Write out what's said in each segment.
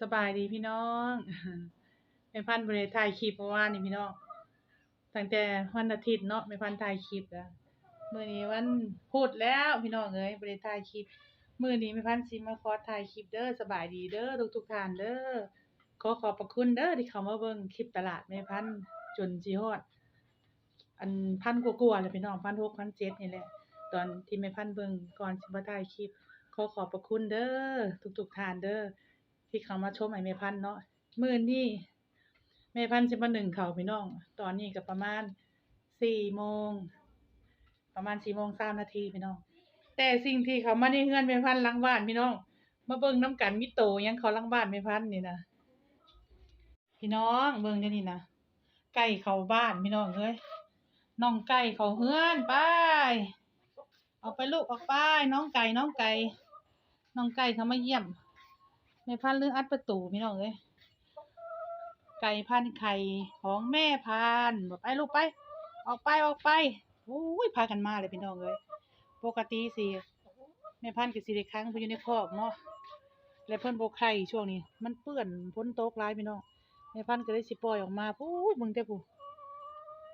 สบายดีพี่น้องแม่พันธุ์บ่ได้ถ่ายคลิปเมื่อวานนี่พี่น้อง ตั้งแต่วันอาทิตย์เนาะแม่พันถ่ายคลิปแล้วมื้อนี้วันพุธแล้วพี่น้องเอ้ยบ่ได้ถ่ายคลิปมื้อนี้แม่พันธุ์สิมาขอถ่ายคลิปเด้อสบายดีเด้อทุกๆท่านเด้อขอขอบพระคุณเด้อที่เขามาเบิ่งคลิปตลาดแม่พันจนสิฮอด อันพันกว่าๆแล้วพี่น้องพันหกพันเจ็ดนี่แหละ ตอนที่แม่พันเบิ่งก่อนสิมาถ่ายคลิปขอขอบพระคุณเด้อทุกๆท่านเด้อ ที่เขามาชมให้แม่พันเนาะมื้อนี้แม่พันธุ์สิมานึ่งเขาพี่น้อง ตอนนี้ก็ประมาณ4โมงประมาณ4โมง3นาทีพี่น้อง แต่สิ่งที่เขามาในเฮือนแม่พันธุ์หลังบ้านพี่น้อง มาเบิ่งน้ำกันมีโตยังเขาหลังบ้านแม่พันนี่นะพี่น้องเบิ่งเดี๋ยวนี้นะไก่เขาบ้านพี่น้องเอ้ยน้องไก่เขาเฮือนไปออกไปลูกออกไปน้องไก่น้องไก่น้องไก่เขามาเยี่ยม แม่พันเรื่องอัดประตูพี่น้องเอ้ยไก่พันไข่ของแม่พันธุ์บอกไปลูกไป ออกไปออกไปโอ้ยพากันมาเลยพี่น้องเอ้ยปกติสิแม่พันธุ์ก็สิได้ค้งเพิ่นอยู่ในคอกเนาะแล้วเพิ่นบ่ไข่ช่วงนี้ มันเปื้อนฝนโตกหลายพี่น้องแม่พันก็เลยสิปล่อยออกมาพูดมึงแต่ผู้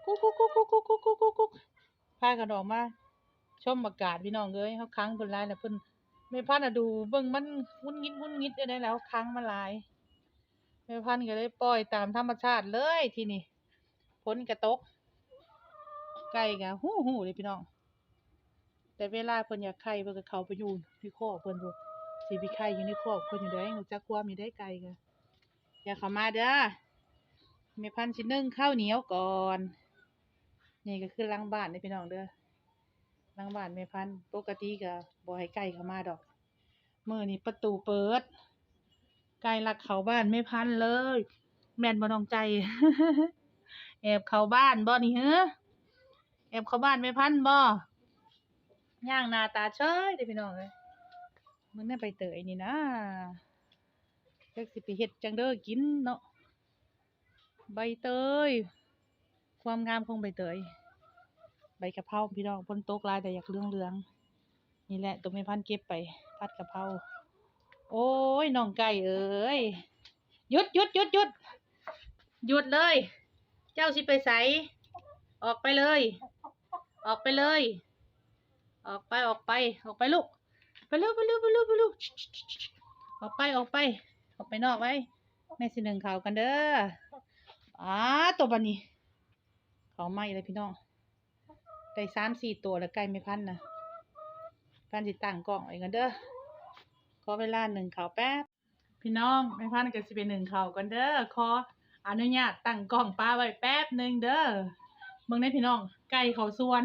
กุ๊กกุ๊กกุ๊กกุ๊กกุ๊กกุ๊กกุ๊กกุ๊กพากันออกมาชมอากาศพี่น้องเอ้ยเขาค้างเพิ่นหลายแล้วเพิ่น แม่พันธุ์น่ะดูเบิ่งมันงุนงิดงุนงิดได้แล้วค้างมาหลายแม่พันก็เลยปล่อยตามธรรมชาติเลยทีนี้ฝนก็ตกไก่ก็ฮู้ฮู้เลยพี่น้อง แต่เวลาเพิ่นอยากไข่เพิ่นก็เข้าไปอยู่ในคอกเพิ่นพุ่สิไปไข่อยู่ในคอกเพิ่นอยู่ได้รู้จักความอยู่ได้ไก่ก็อย่าเข้ามาเด้อแม่พันธุ์สินึ่งข้าวเหนียวก่อนนี่ก็คือหลังบ้านเด้พี่น้องเด้อหลังบ้านแม่พันปกติก็ บ่ให้ไก่เข้ามาดอกเมื้อนี้ประตูเปิด ไก่ลักเข้าบ้านแม่พันเลย แม่นบ่น้องใจ แอบเข้าบ้านบ่นี่เฮ้อแอบเข้าบ้านแม่พันบ่ย่างหน้าตาเฉยเด้พี่น้องเอ้ยมึงน่ะใบเตยนี่นะจักสิไปเฮ็ดจังเด้อกินเนาะใบเตย ความงามของใบเตย ใบกะเพราพี่น้องฝนตกหลายแต่อยากเหลือง นี่แหละตัวแม่พันเก็บไปผัดกะเพราโอ้ยน้องไก่เอ้ยหยุดหยุดหยุดหยุดหยุดเลย เจ้าสิไปไสออกไปเลย ออกไปเลย ออกไปออกไป ออกไปลูกไปเร็วไปเร็วไปเร็วไปเร็วออกไปออกไป ออกไปนอกไว้แม่สิหนึ่งเข่ากันเด้ออ้าตัวบันนี้เขาไหม้เลยพี่น้องได้สามสี่ตัวแล้วไก่ไม่พันนะ พันสิตั้งกล่องไว้กันเด้อขอเวลาหนึ่งข่าวแป๊บพี่น้องไม่พันก็สิเป็นหนึ่งข่าวกันเด้อขออนุญาตตั้งกล้องปลาไว้แป๊บหนึ่งเด้อเบิ่งได้พี่น้องไก่เขาสวน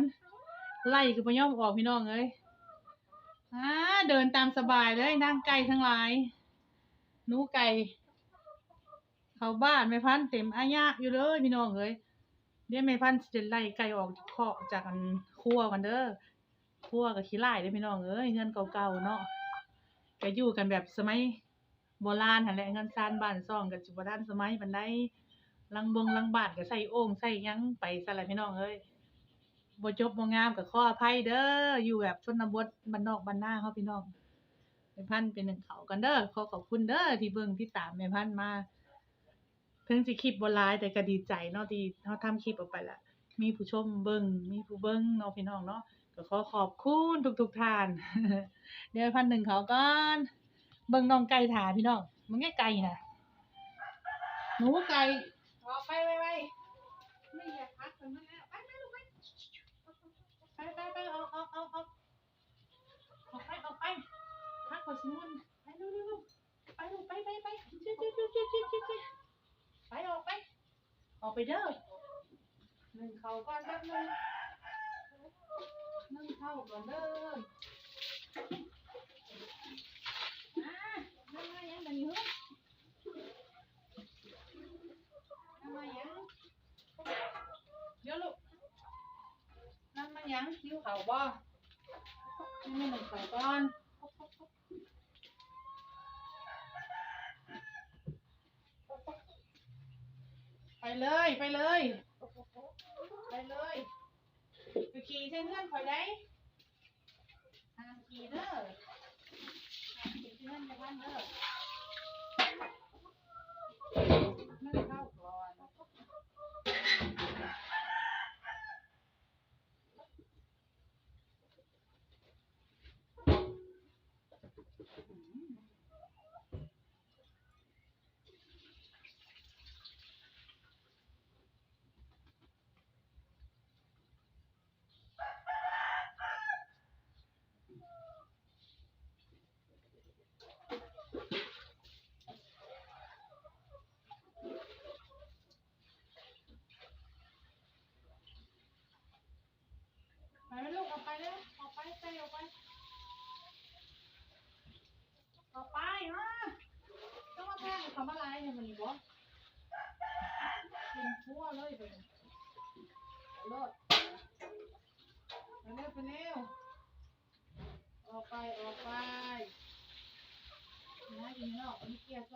ไล่คือบ่ยอมออกพี่น้องเอ้ยอ่าเดินตามสบายเลยนั่งไก่ทั้งหลายนูไก่เขาบ้านไม่พันเต็มอายากอยู่เลยพี่น้องเอ้ยเดี๋ยวแม่พันธุ์จะไล่ไก่ออกจากคอกจากอันครัวกันเด้อ ครัวกับขี้ไล่เด้พี่น้องเอ้ยเงินเก่าๆเนาะก็อยู่กันแบบสมัยโบราณหั่นแหละเงินซานบ้านซ่องก็สิบ่ทันสมัยปานใดลังบงลังบาดก็ใส่โอ่งใส่ยังไปซะแหละพี่น้องเอ้ยบ่จบบ่งามก็ขออภัยเด้ออยู่แบบชนบทบ้านนอกบ้านนาเฮาพี่น้องแม่พันเป็นหนึ่งเขากันเด้อขอขอบคุณเด้อที่เบิ่งที่ตามแม่พันธุ์มาถึงสิคลิปบ่หลายแต่ก็ดีใจเนาะที่เฮาทำคลิปออกไปแล้วมีผู้ชมเบิ่งมีผู้เบิ่งเนาะพี่น้องเนาะ ก็ขอขอบคุณทุกๆท่าน เดี๋ยวพันหนึ่งเขาก่อนเบิ่งน้องไก่ถาพี่น้องมันไงไก่น่ะหนูไก่ออกไปไวๆไม่อยากพักกันมาแล้วไปไปลูกไปไปไปไปออกออกออกออกออกไปออกไปพักก่อนสิมุนไปเร็วๆๆไปลูกไปไปไปจิ๊ดจิ๊ดจิ๊ดจิ๊ดจิ๊ดจิ๊ดไปออกไปออกไปเด้อหนึ่งเขาก่อนแป๊บนึง นึ่งเข้าก่อนเด้ออ่านั่งมายังบันี้เฮ้ยนั่งมายังเดี๋ยวลูกนั่งมายังหิวเขาบ่นั่งมาหนึ่งเขาก่อนไปเลย ไปเลย ไปเลย ขี่ใช้เงื่อนคอยได้ห้ามขี่เด้อห้ามขี่เงื่อนในบ้านเด้อนเข้อน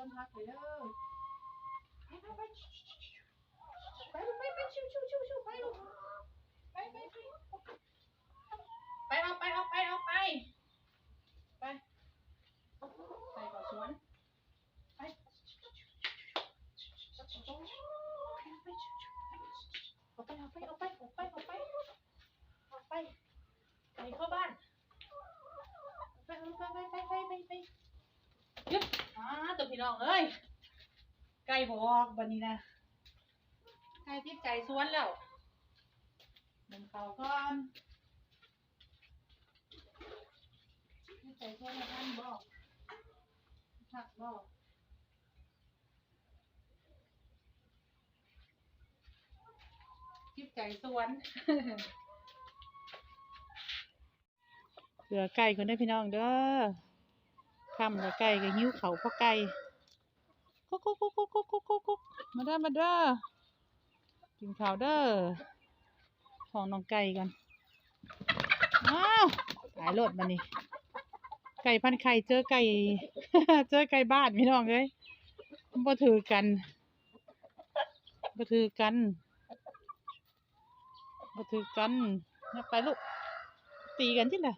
ต้นพักไปเด้อไปไปไปไปลูกไปไปชิวชิวชิวชิวไปลูกไปไปไปไปเอาไปเอาไปเอาไปไปไปก่อสวนไปออกไปออกไปออกไปออกไปออกไปออกไปไปเข้าบ้านไปไปไปไปไปไปไป อ่าตัวพี่น้องเอ้ยไก่บอกวันนี้นะไก่ติดใจสวนแล้วหนึ่งเขาก่อนติดใจสวนแล้ท่านบอกหักบอกคิดไก่สวนเหลือไก่คนได้พี่น้องเด้อ คำเหลือไก่ก็หิ้วเขาเพราะไก่กุ๊กกุ๊กกุ๊กกุ๊กกุ๊กกุ๊กกุ๊กกุ๊กมาเด้มาเด้อกินข้าวเด้อของน้องไก่กันอ้าวตายโลดมานี่ไก่พันไข่เจอไก่ เจอไก่บ้านพี่น้องเอ้ยบ่ถือกันบ่ถือกันมาถือกันอย่าไปลูกตีกันที่ไหน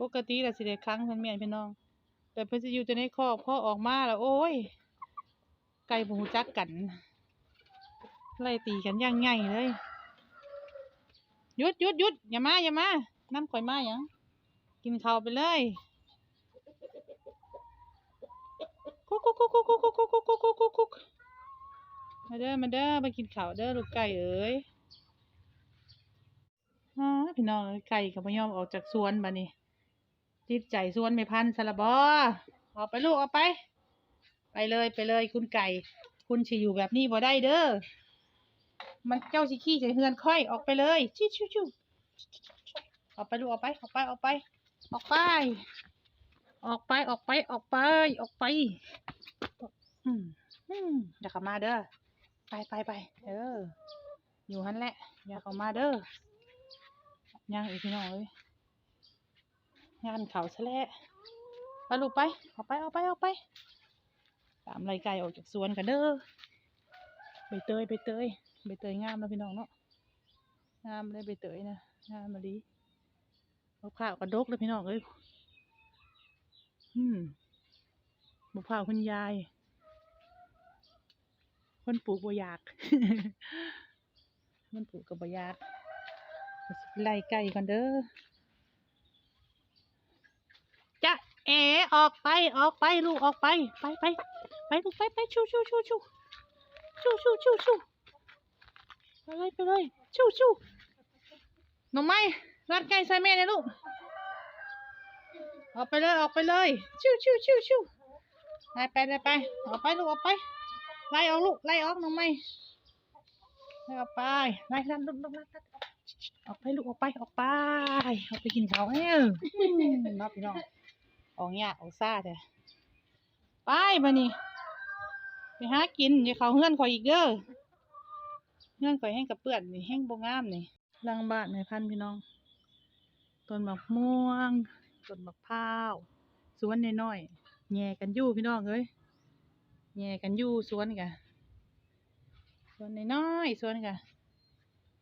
ปกติละสิเด็ครั้งเพิ่นแม่นพี่น้อง แต่เพิ่นจะอยู่แต่ในครอกพอออกมาแล้วโอ้ย ไก่บูจักกัน ไล่ตีกันย่างไงเลยหยุดหยุดหยุดอย่ามาอย่ามาน้ำข่อยมาหยังกินข้าวไปเลย กุ๊กกุ๊กกุ๊กกุ๊กกุ๊กกุ๊กกุ๊กกุ๊กกุ๊กกุ๊กกุ๊กมาเด้อมาเด้อมากินข้าวเด้อลูกไก่เอ๋ยอ๋อพี่น้องไก่ก็บ่ยอมออกจากสวนบัดนี้ติดใจสวนไม่พันซะละบ่ออกไปลูกเอาไป ไปเลยไปเลยคุณไก่ คุณสิอยู่แบบนี้บ่ได้เด้อมันเจ้าสิขี้ใส่เฮือนค่อยออกไปเลยชิวชิวชิวออกไปลูกออกไปออกไปออกไปออกไป ออกไปออกไปออกไปออกไปอืมอืมอย่าเข้ามาเด้อไปไปไปเอออยู่หันแหละ อย่าเข้ามาเด้อย่างอีกพี่น้องเอ้ยงานเขาซะแล้วไปลูกไปออกไปออกไปออกไป ตามไรไก่ออกจากสวนกันเด้อใบเตยใบเตยใบเตยงามเนาะพี่น้องเนาะงามเลยใบเตยนะงามมาดีเอาข้าวกระดกเลยพี่น้องเอ้ย อืมบุพาวคุณยาย คนปลูกบอยาก มันปลูกกับบ่อยากไล่ไก่ก่อนเด้อจะเอออกไปออกไปลูกออกไป ไปไปไปลูกไปไปชูชูชูชูชูชูชูชูไปเลยไปเลยชูชูหน่อไม้รัดไก่ใส่แม่เลยลูก ออกไปเลยออกไปเลยชิวชิวชิวชิวไล่ไปไล่ไปออกไปลูกออกไปไล่ออกลูกไล่ออกน้องไม่ไล่ออกไปไล่ดันลุกลุกลัดลัดออกไปลูกออกไปออกไปออกไปกินข้าวเอ้ยนับพี่น้องออกยากออกซ่าแต่ไปมานี่ไปหากินอย่าเขาเฮือนข่อยอีกเด้อเฮือนข่อยแห้งกับเปื้อนนี่แห้งบ่งามนี่ลังบ้านแม่พันพี่น้องต้นมะม่วง ต้นมะพร้าวสวนน้อยๆแย่กันอยู่พี่น้องเอ้ยแย่กันอยู่สวนกะสวนน้อยๆสวนกะ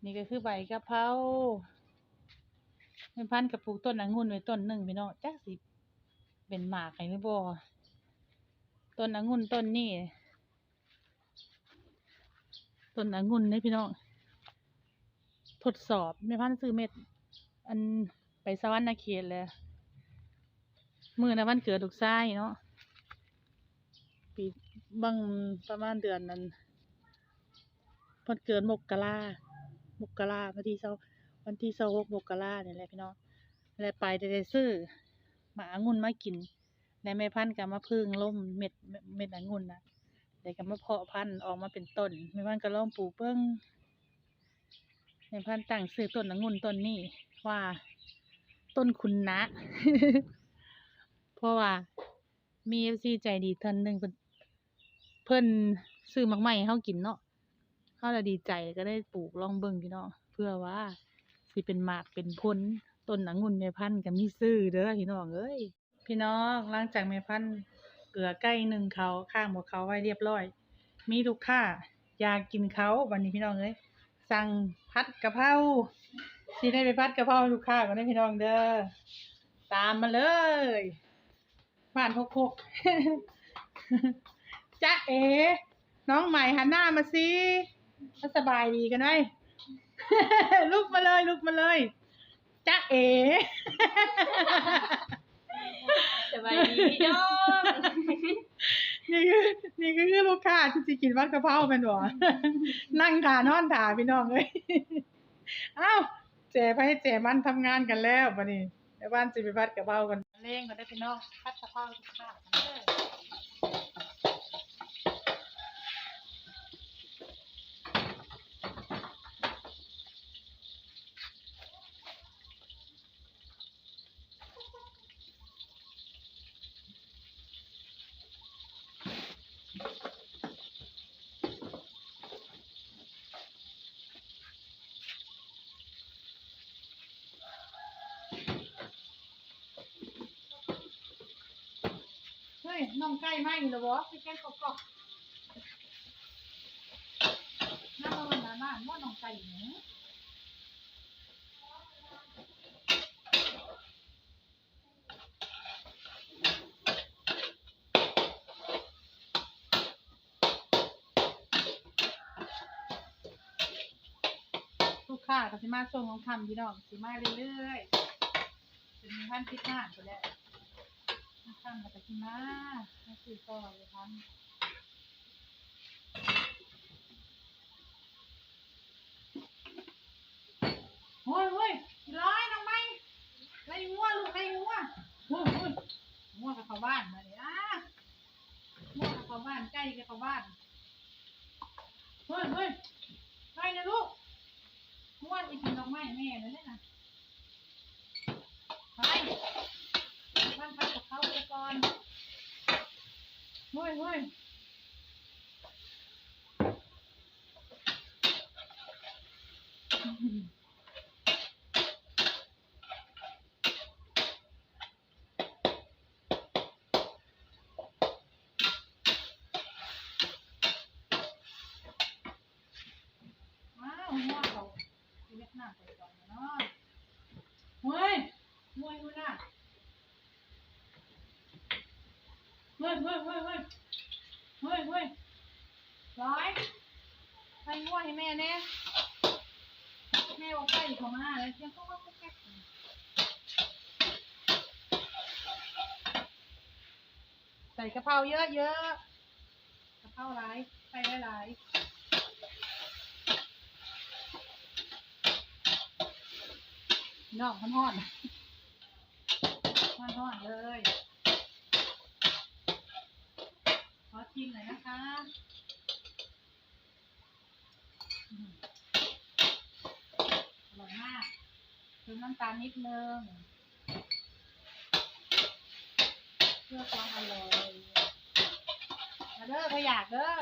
นี่ก็คือใบกะเพราเป็นพันธุ์กับปลูกต้นองุ่นไว้ต้นหนึ่งพี่น้องจักสิเป็นหมากให้หรือบ่ต้นองุ่นต้นนี้ต้นองุ่นนี่พี่น้องทดสอบแม่พันธุ์ซื้อเม็ด อันไปสวรรค์นาเขตเลย มือนะวันเกิดลูกชายเนาะปีบางประมาณเดือนนั้นวันเกิดมกรามกราวันที่เสาวันที่เสาหกมกราเนี่ยแหละพี่น้องแล้วไปได้ซื้อหมาองุ่นมากินแล้วแม่พันธุ์ก็มาพึ่งล่มเม็ดเม็ดองุ่นนะแล้วก็มาเพาะพันธุ์ออกมาเป็นต้นแม่พันธุ์ก็ลองปลูกเบิ่งในพันธุ์ตั้งซื้อต้นองุ่นต้นนี้ว่าต้นคุณนะ เพราะว่ามีเอฟซีใจดีท่านหนึ่งเพิ่นเพิ่นซื้อมักใหม่ให้เฮากินเนาะเฮาละดีใจก็ได้ปลูกลองเบิ่งพี่น้องเพื่อว่าสิเป็นหมากเป็นผลต้นองุ่นแม่พันธุ์ก็มีซื้อเด้อพี่น้องเอ้ยพี่น้องหลังจากแม่พันธุ์เกลือใกล้หนึ่งเขาข้างหมดเขาไว้เรียบร้อย มีลูกค้าอยากกินเขาวันนี้พี่น้องเอ้ยสั่งผัดกะเพราสิได้ไปผัดกะเพราลูกค้าก็ได้พี่น้องเด้อตามมาเลย บ้านพกพกจ๊ะเอ๋น้องใหม่หันหน้ามาสิก็สบายดีกันไหมลุกมาเลยลุกมาเลยจ๊ะเอ๋สบายดีพี่น้องนี่คือนี่คือคือลูกค้าที่สิกินวัดกะเพราเป็นบ่นั่งทานอนทาพี่น้องเอ้ยเอ้าเจไปให้เจมันทำงานกันแล้วบัดนี้ในบ้านสิไปพัดกะเพรากัน เล่งกันได้พี่น้องพัดสะพราลูกค้ากันเด้อ เฮ้ยน้องไก่ไหมเหรอวะไปแกงกรอกๆน้ามันหนาบ้านว่าน้องไก่หนูลูกค้าก็สิมาส่งของทำพี่น้องสิมาเรื่อยๆเป็นพันพิษหน้าไปแล้ว ทำมาจากที่มามาซื้อต่อเลยทำโอ้ยโอ้ยร้อยน้องไม่ไล่งัวลูกไล่งัวโอ้ยโอ้ยงัวกับเขาบ้านมาเลยอะงัวกับเขาบ้านใกล้กับเขาบ้านเฮ้ยเฮ้ยไปนะลูกงัวจะกินดอกไม้แม่เลยเนี่ยนะไป บ้าน พักกับเขาไปก่อนเฮ้ยเฮ้ยว้าวหัวเขาเล็กหน้าไปก่อนนะเนาะเฮ้ยมวยหัวหน้า เฮ้ยเฮ้ยเฮ้ยเฮ้ยเฮ้ยเฮ้ยร้อยไปง่วให้แม่แน่แม่ว่าใกล้เขามาแล้วเสียงก็ว่าแก๊กใส่กะเพราเยอะเยอะกะเพราหลายใส่หลายหลายนอกมันห่อนมันห่อนเลย ขอชิมหน่อยนะคะอืมอร่อยมากเติมน้ำตาลนิดนึง เพื่อความอร่อยมาเด้อขยากเด้อ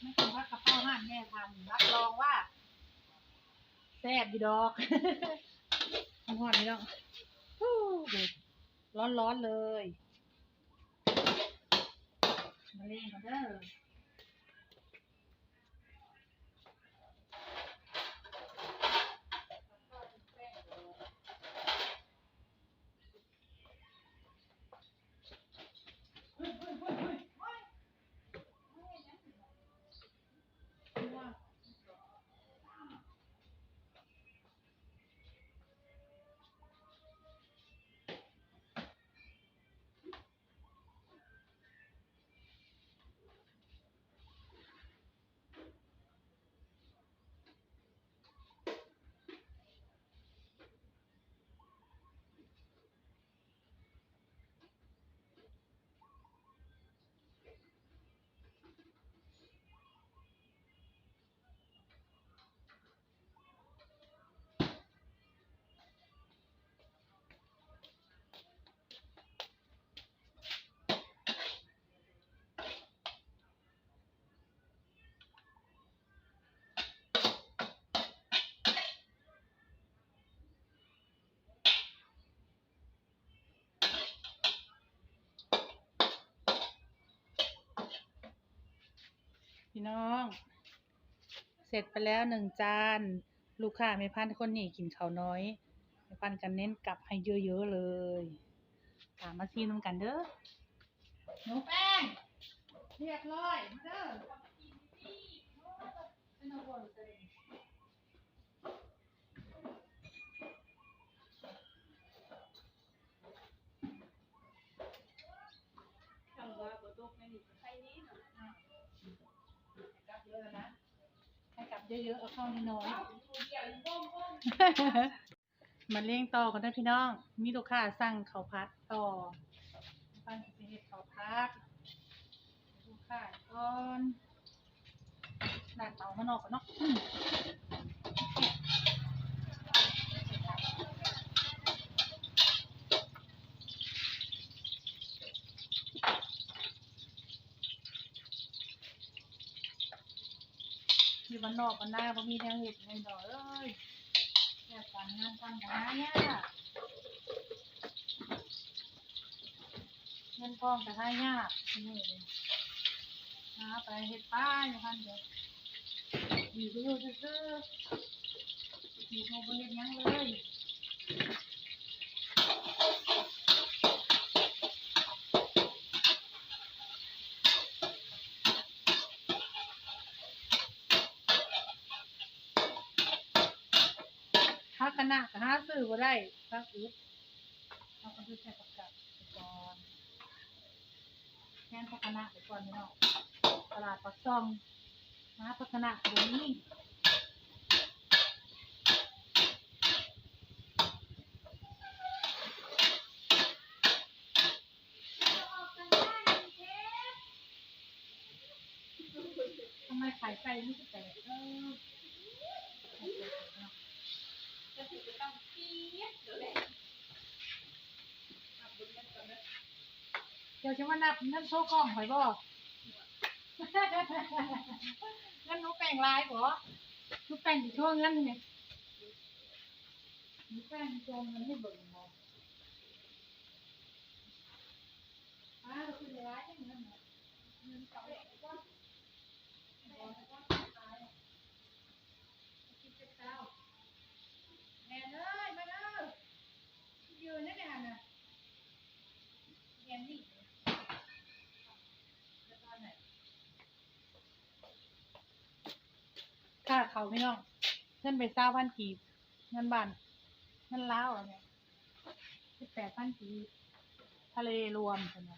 ไม่คิดว่ากะเพราห้านแม่ทำรับรองว่าแซ่บดีดอกหอมๆนี่ดอกฮู้ร้อนๆเลย มาเล่นกันเด้อ พี่น้อง เสร็จไปแล้วหนึ่งจาน ลูกค้าไม่พันคนนี่กินข้าวน้อยไม่พันกันเน้นกลับให้เยอะๆเลยตามมาซีนำกันเด้อหนูแป้งเรียบร้อยมาเด้อ เยอะๆเอาเข้าน้อยผู้เดียวอยู่บ้งๆมาเลี้ยงต่อกันได้พี่น้อง มีลูกค้าสั่งข้าวผัดต่อปั้นสิเห็ดข้าวผัดลูกค้าก่อนด้านเตาข้างนอกก่อนเนาะ อืมอยู่บ้านนอกบ้านนาบ่มีแนวเห็ดในดอกเอ้ยแค่การงานทำก็หายากเงินทองก็หายากนี่เลยหาไปเห็ดป้าอยู่พันเดียวอยู่ก็อยู่ซื่อๆอยู่ก็บ่เฮ็ดหยังเลย ณะก็หาซื้อบ่ได้พักอึดเราก็ซื้อแค่ประกาศก่อนแค่นพักคณะไปก่อนพี่น้องตลาดปักซองหาพักคณะก็บ่มีทำไมขายไก่ไม่แตกเออ จะถึงจะต้องเปียกเดี๋ยวแหละเอาบุญกันก่อนนะเดี๋ยวจะมานับเงินโซ่กล้องหอยบ่เงินหนูแปลงลายบ่หนูแปลงสิโชว์เงินนี่หนูแปลงสิโชว์เงินให้เบิ่งบ่อ้าวคือหลายจังเงินน่ะเงินเก่าแล้วก็บ่แล้วก็ตายคิดจะเศร้าแม่เอ้ยมาเด้อยืนนั่นน่ะน่ะเรียนนี่ ค่าเขาไม่น้องเงินไปเศร้าพันกีบเงินบานเงินล้าวอะไรเนี่ยสิบแปดพันกีบทะเลรวมใช่ไหม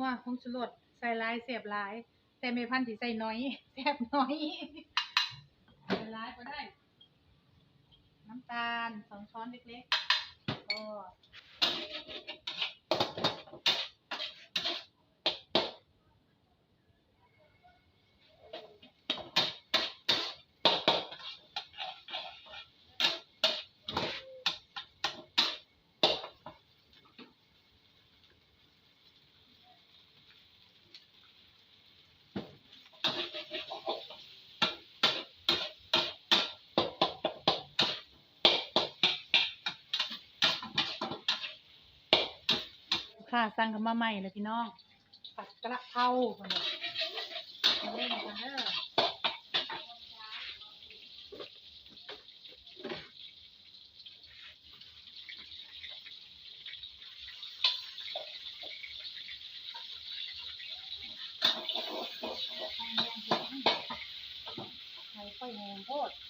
นัวคงชุรสใส่ลายเสียบลาย แต่ไม่พันที่ใส่น้อยแซ่บน้อยใส่ลายก็ได้ น้ำตาลสองช้อนเล็กๆก็ ค้าสั่งเข้ามาใหม่เลยพี่น้องผัดกระเพราคนนี้เล่นกันเด้อไข่ค่อยแหงโพดเ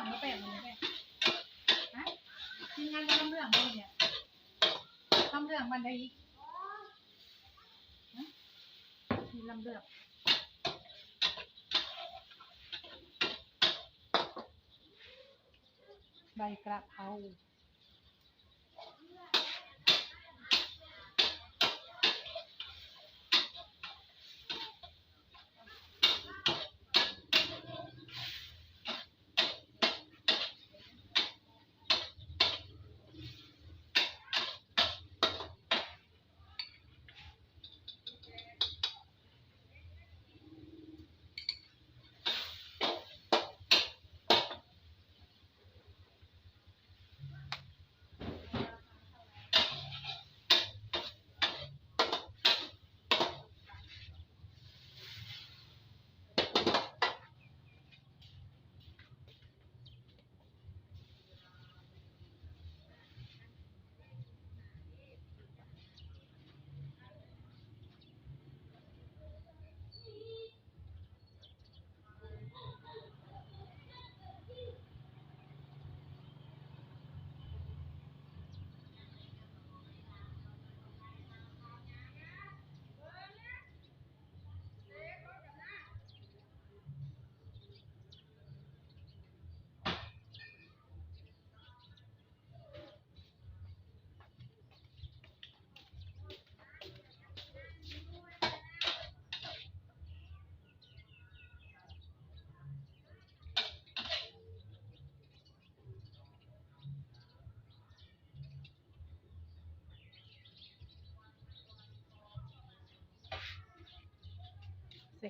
ืองมาแปะมาแปะฮะทีมงานจะทำเรื่องมาเนี่ยทำเรื่องมันได้อีกมีลำเรื่องใบกระเพรา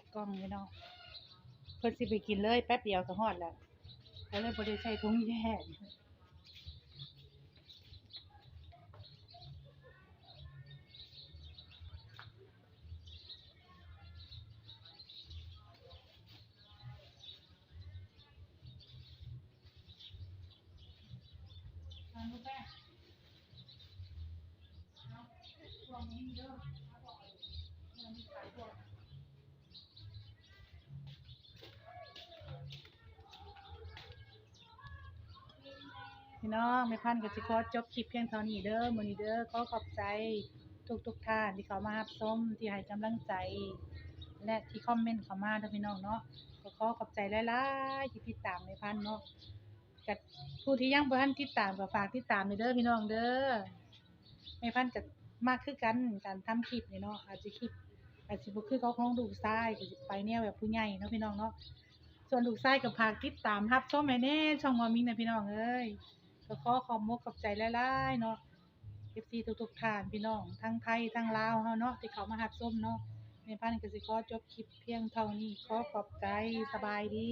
เสร็จกล้องเลยเนาะเพิ่นสิไปกินเลยแป๊บเดียวก็ฮอดแล้วก็เลยบ่ได้ใช้ถุงแยกเอาลูกแป้งเอาช่วงนี้เด้อเอาบอกเลยเงินขายตัว พี่น้องแม่พันธุ์ก็สิขอจบคลิปเพียงเท่านี้เด้อมือนี้เด้อขอขอบใจทุกทุกๆท่านที่เขามารับชมที่ให้กำลังใจ และที่คอมเมนต์เขามาเด้อพี่น้องเนาะก็ขอขอบใจหลายๆที่ติดตามแม่พันเนาะกับผู้ที่ยังบ่ทันติดตามก็ฝากติดตามเด้อพี่น้องเด้อแม่พันธุ์ก็มากคือกันการทำคลิปนี่เนาะอาจจะคลิปอาจสิบ่คือเขาของลูกชายก็ไปแนวแบบผู้ใหญ่เนาะพี่น้องเนาะส่วนลูกชายก็ฝากติดตามรับชมให้แน่ช่องมอมิงนะพี่น้องเอ้ย ก็ขอขอบมกขอบใจหลายๆเนาะเอฟซีทุกๆท่านพี่น้องทั้งไทยทั้งลาวเฮาเนาะที่เขามาหับส้มเนาะในพันก็สิขอจบคลิปเพียงเท่านี้ขอขอบใจสบายดี